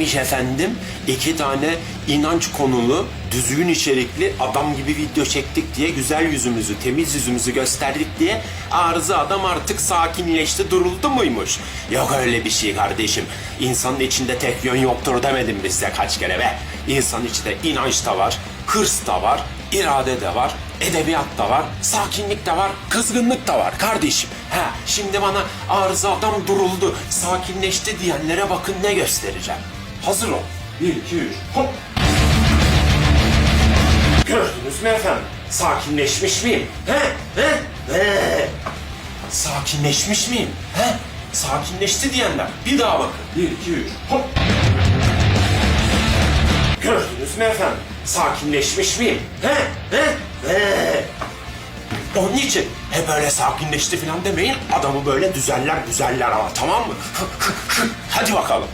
Neymiş efendim? İki tane inanç konulu, düzgün içerikli adam gibi video çektik diye güzel yüzümüzü, temiz yüzümüzü gösterdik diye arıza adam artık sakinleşti, duruldu muymuş? Yok öyle bir şey kardeşim. İnsanın içinde tek yön yoktur demedim biz size kaç kere be. İnsanın içinde inanç da var, hırs da var, irade de var, edebiyat da var, sakinlik de var, kızgınlık da var kardeşim. Ha, şimdi bana arıza adam duruldu, sakinleşti diyenlere bakın ne göstereceğim. Hazır ol. Bir, iki, üç, hop. Gördünüz mü efendim? Sakinleşmiş miyim? He? He? He? Sakinleşmiş miyim? He? Sakinleşti diyenler. Bir daha bakın. Bir, iki, üç, hop. Mü efendim? Sakinleşmiş miyim? He? He? He? Onun için hep böyle sakinleşti falan demeyin. Adamı böyle düzeller düzeller ama tamam mı? Hadi bakalım.